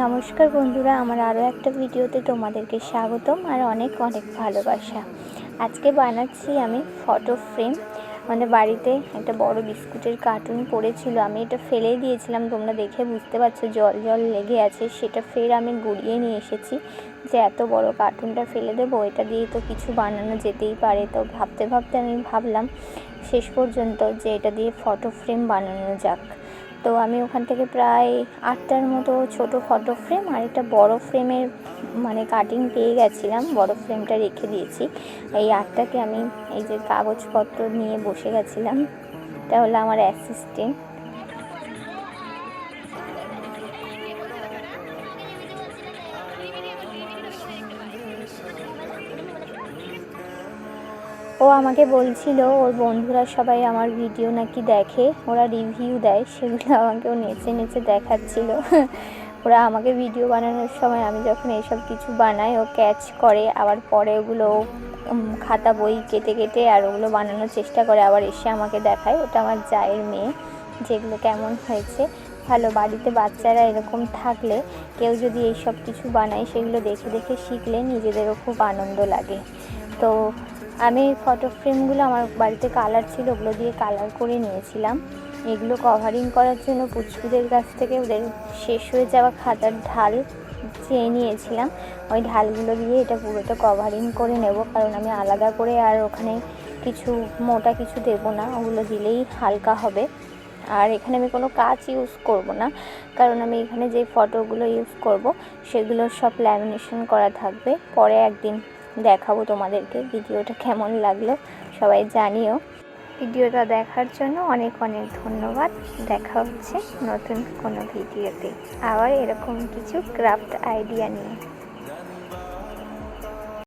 নমস্কার বন্ধুরা, আমার আরও একটা ভিডিওতে তোমাদেরকে স্বাগতম আর অনেক অনেক ভালোবাসা। আজকে বানাচ্ছি আমি ফটো ফ্রেম আমাদের বাড়িতে একটা বড় বিস্কুটের কার্টুন পড়েছিল, আমি এটা ফেলে দিয়েছিলাম, তোমরা দেখে বুঝতে পারছ, জল জল লেগে আছে, সেটা ফের আমি গুড়িয়ে নিয়ে এসেছি। যে এত বড় কার্টুনটা ফেলে দেবো, এটা দিয়ে তো কিছু বানানো যেতেই পারে। তো ভাবতে ভাবতে আমি ভাবলাম, শেষ পর্যন্ত যে এটা দিয়ে ফটো ফ্রেম বানানো যাক। তো আমি ওখান থেকে প্রায় আটটার মতো ছোট ফটো ফ্রেম আর একটা বড় ফ্রেমের মানে কাটিং পেয়ে গেছিলাম। বড় ফ্রেমটা রেখে দিয়েছি। এই আটটাকে আমি এই যে কাগজপত্র নিয়ে বসে গেছিলাম। এটা হলো আমার অ্যাসিস্ট্যান্ট ও আমাকে বলছিল, ওর বন্ধুরা সবাই আমার ভিডিও নাকি দেখে, ওরা রিভিউ দেয়। সেগুলো আমাকে ও নেচে নেচে দেখাচ্ছিল। ওরা আমাকে ভিডিও বানানোর সময় আমি যখন এইসব কিছু বানাই, ও ক্যাচ করে, আবার পরে ওগুলো খাতা বই কেটে কেটে আর ওগুলো বানানোর চেষ্টা করে, আবার এসে আমাকে দেখায়। ওটা আমার জায়ের মেয়ে, যেগুলো কেমন হয়েছে। ভালো, বাড়িতে বাচ্চারা এরকম থাকলে, কেউ যদি এইসব কিছু বানায়, সেগুলো দেখে দেখে শিখলে নিজেদেরও খুব আনন্দ লাগে। তো আমি ফটো ফ্রেমগুলো আমার বাড়িতে কালার ছিল, ওগুলো দিয়ে কালার করে নিয়েছিলাম। এগুলো কভারিং করার জন্য পুচকুদের কাছ থেকে ওদের শেষ হয়ে যাওয়া খাতার ঢাল চেয়ে নিয়েছিলাম। ওই ঢালগুলো দিয়ে এটা পুরোটা কভারিং করে নেব, কারণ আমি আলাদা করে আর ওখানে কিছু, মোটা কিছু দেবো না, ওগুলো দিলেই হালকা হবে। আর এখানে আমি কোনো কাজ ইউজ করব না, কারণ আমি এখানে যে ফটোগুলো ইউজ করব, সেগুলো সব ল্যামিনেশন করা থাকবে। পরে একদিন দেখাবো তোমাদেরকে ভিডিওটা কেমন লাগল, সবাই জানিও। ভিডিওটা দেখার জন্য অনেক অনেক ধন্যবাদ। দেখা হচ্ছে নতুন কোনো ভিডিওতে। আবার এরকম কিছু ক্রাফট আইডিয়া নিয়ে।